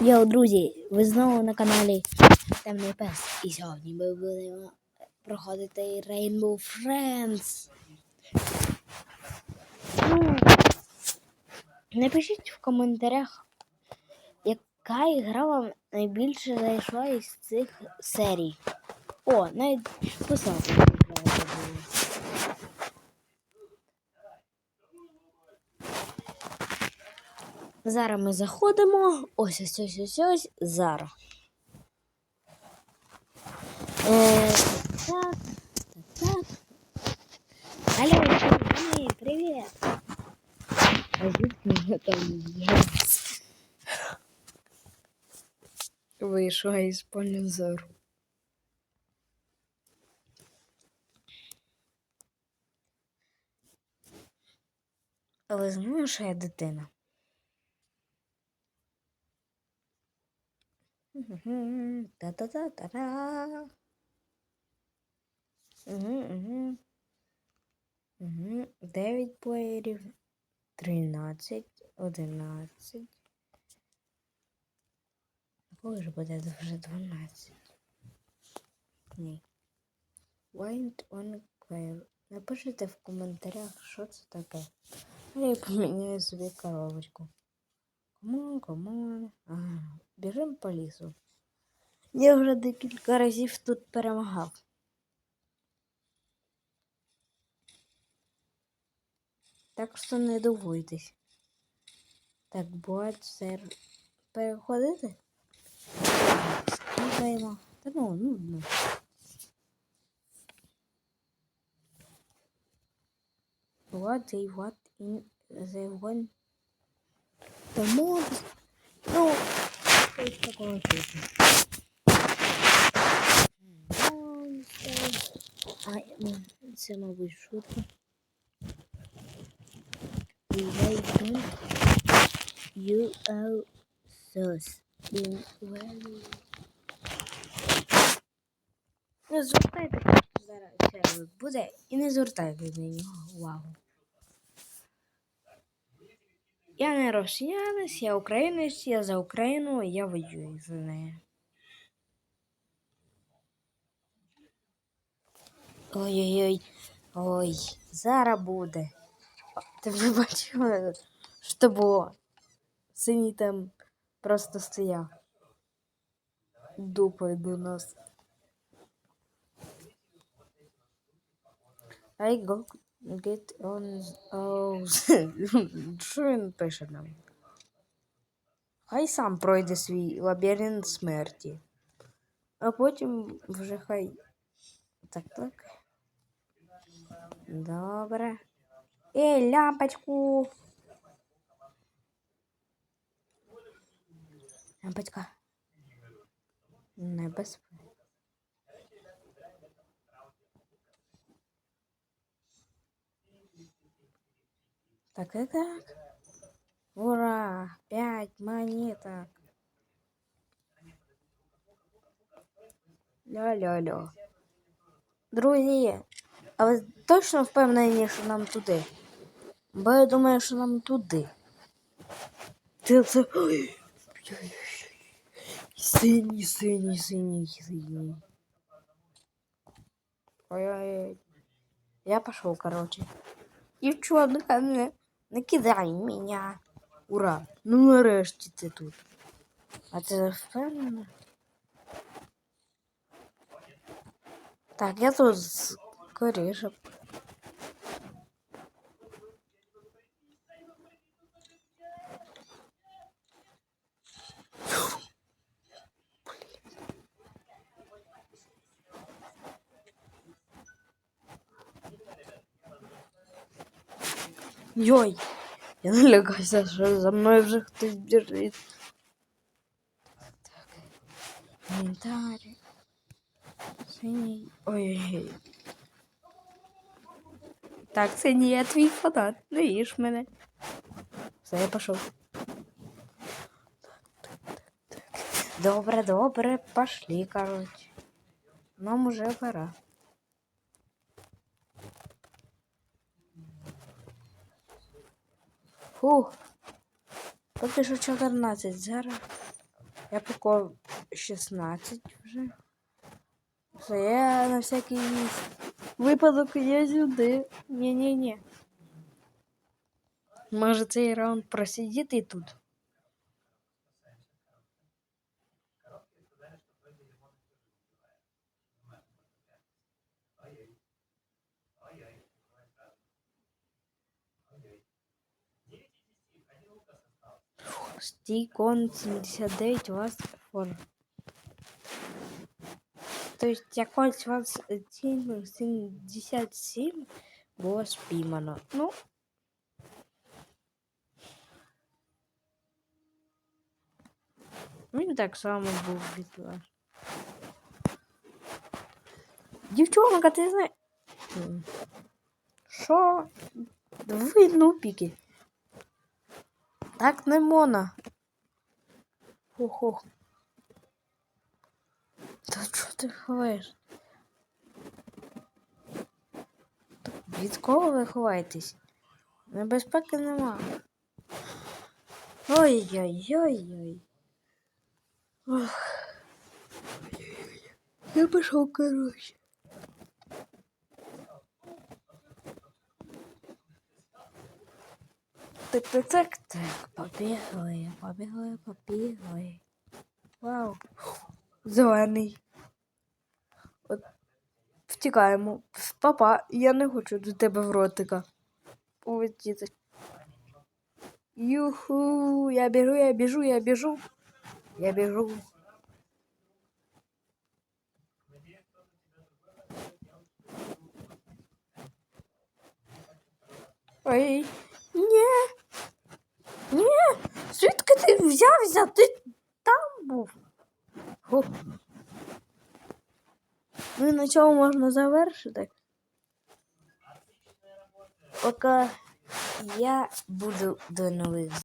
Йоу, друзі, ви знову на каналі Темний Пес. І сьогодні ми будемо проходити Rainbow Friends. Ну, напишіть в коментарях, яка ігра вам найбільше зайшла із цих серій. О, навіть писати. не треба було. Зараз ми заходимо. Ось ось ось ось ось зараз. Е, так, так, так. Алло, привіт. А звідки я там є? Вийшла із поля зору. Але знаю, що я дитина. Та-та-та-та-та. Угу, угу. Угу. 9 плеєрів. 13, 11. Коли ж буде вже 12? Ні. Wind on Claire. Напишіть в коментарях, що це таке. А я поміняю собі коробочку. Камон, камон. Ага, біжимо по лісу. Я вже декілька разів тут перемагав. Так що не дивуйтесь. Так, буває сер. Переходити? Слухаємо. Та ну, нудно. What they what in the one the mod. Ну, щось такого типу. А, ну, це, мабуть, шутка. We wait you in. Не звертайте зараз сервер буде і не звертайте на нього увагу. Я не росіянець, я українець, я за Україну, я воюю за неї. Ой-ой-ой. Ой, зараз буде. Ти вже бачила, що було? Синій там просто стояв. Дупою до нас. I go get on. Oh, що він пише нам? Хай сам пройде свій лабіринт смерті. А потім вже хай. Так, так. Добре. Ей, лампочку. Лампочка. Небезпечно. Так, так, так. Ура! Пять монеток. Ля-ля-ля. Друзі, а ви точно впевнені, що нам туди? Бо я думаю, що нам туди. Ти це. Синій, синій, синій, синій. Ой-ой-ой. Я пошел, короче. Девчонка, не, не кидай меня. Ура! Ну нарешті ти тут. А ти впевнена? Так, я тут скоріше. Йой! Я налякався, що за мною вже хтось біжить. Так. Інвентарі. Синій. Ой-ой-ой. Так, це не я твій фанат. Не їж мене. Все, я пішов. Добре, добре, пошли, короче. Нам уже пора. Фух. Поки що 14, зараз Я поки 16 вже. Все, я на всякий випадок я сюди. Ні-ні-ні. Може цей раунд просидіти тут? Стикон 79 у вас фон. То есть якось вас цін 77 було спіймано. Ну. Він так само був від вас. Дівчонка, ти знаєш. М. Що? Ви нупіки. Так не мона. Охо. Та чого ти ховаєш? Від кого ви ховаєтесь? Небезпеки нема. Ой-ой-ой-ой. Ох. Я пішов, короче. Так, так, так, так, побігли, побігли, побігли. Вау. Зелений. От втікаємо. Папа, я не хочу до тебе в ротика. Полетіти. Юху, я біжу, я біжу, я біжу. Я біжу. Ой, ні. Ні, звідки ти взявся? Ти там був. О. Ну і на цьому можна завершити. Поки я буду до нових